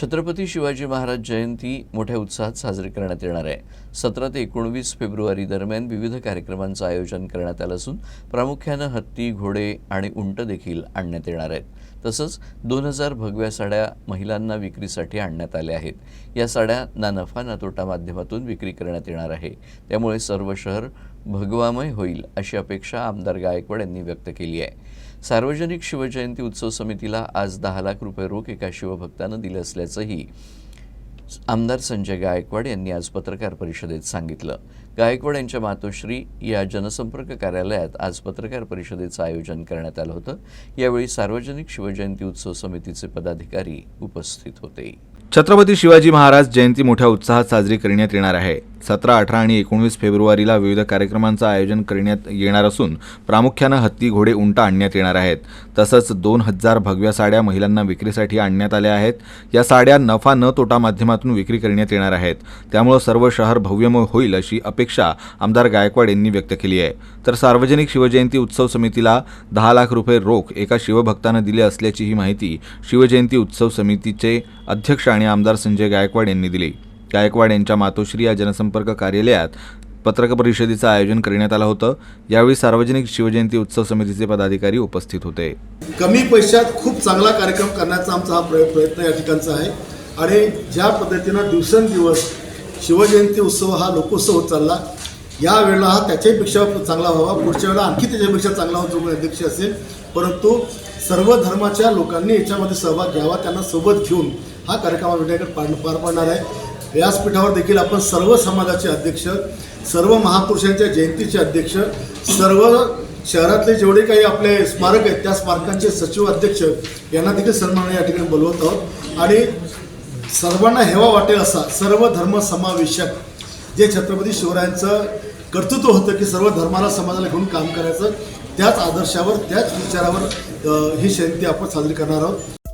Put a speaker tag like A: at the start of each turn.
A: छत्रपती शिवाजी महाराज जयंती मोठ्या उत्साहात साजरी करण्यात येणार आहे. सतरा ते एकोणवीस फेब्रुवारी दरम्यान विविध कार्यक्रमांचं आयोजन करण्यात आलं असून प्रामुख्यानं हत्ती घोडे आणि उंट देखील आणण्यात येणार आहेत. तसंच दोन हजार भगव्या साड्या महिलांना विक्रीसाठी आणण्यात आल्या आहेत. या साड्या ना नफा ना तोटा माध्यमातून विक्री करण्यात येणार आहे. त्यामुळे सर्व शहर भगवामय होईल अशी अपेक्षा आमदार गायकवाड यांनी व्यक्त केली आहे. सार्वजनिक शिवजयंती उत्सव समितीला आज दहा लाख रुपये रोख एका शिवभक्तानं दिलं असल्याचंही आमदार संजय गायकवाड यांनी आज पत्रकार परिषदेत सांगितलं. गायकवाड यांच्या मातोश्री या जनसंपर्क कार्यालयात आज पत्रकार परिषदेचं आयोजन करण्यात आलं होतं. यावेळी सार्वजनिक शिवजयंती उत्सव समितीचे पदाधिकारी उपस्थित होते.
B: छत्रपती शिवाजी महाराज जयंती मोठ्या उत्साहात साजरी करण्यात येणार आहे. सतरा अठरा आणि एकोणवीस फेब्रुवारीला विविध कार्यक्रमांचं आयोजन करण्यात येणार असून प्रामुख्यानं हत्ती घोडे उंटा आणण्यात येणार आहेत. तसंच दोन हजार भगव्या साड्या महिलांना विक्रीसाठी आणण्यात आल्या आहेत. या साड्या नफा न तोटा माध्यमातून विक्री करण्यात येणार आहेत. त्यामुळं सर्व शहर भव्यमय होईल अशी अपेक्षा आमदार गायकवाड यांनी व्यक्त केली आहे. तर सार्वजनिक शिवजयंती उत्सव समितीला दहा लाख रुपये रोख एका शिवभक्तानं दिले असल्याची ही माहिती शिवजयंती उत्सव समितीचे अध्यक्ष आणि आमदार संजय गायकवाड यांनी दिली. गायकवाड यांच्या मातोश्री या जनसंपर्क कार्यालयात पत्रकार परिषदेचं आयोजन करण्यात आलं होतं. यावेळी सार्वजनिक शिवजयंती उत्सव समितीचे पदाधिकारी उपस्थित होते.
C: कमी पैशात खूप चांगला कार्यक्रम करण्याचा आमचा हा प्रयत्न या ठिकाणचा आहे. आणि ज्या पद्धतीनं दिवसेंदिवस शिवजयंती उत्सव हा लोकोत्सव होत चालला या वेळेला हा त्याच्यापेक्षा चांगला व्हावा. पुढच्या वेळेला आणखी त्याच्यापेक्षा चांगला होतो अध्यक्ष असेल. परंतु सर्व धर्माच्या लोकांनी याच्यामध्ये सहभाग घ्यावा त्यांना सोबत घेऊन हा कार्यक्रम विनायकडे पार पाडणार आहे. व्यासपीठावर देखील आपण सर्व समाजाचे अध्यक्ष सर्व महापुरुषांच्या जयंतीचे अध्यक्ष सर्व शहरातले जेवढे काही आपले स्मारक आहेत त्या स्मारकांचे सचिव अध्यक्ष यांना देखील सन्मान या ठिकाणी बोलवत आहोत. आणि सर्वांना हेवा वाटेल असा सर्व धर्म समावेशक जे छत्रपती शिवरायांचं कर्तृत्व होतं की सर्व धर्माला समाजाला घेऊन काम करायचं त्याच आदर्शावर त्याच विचारावर ही जयंती आपण साजरी करणार आहोत.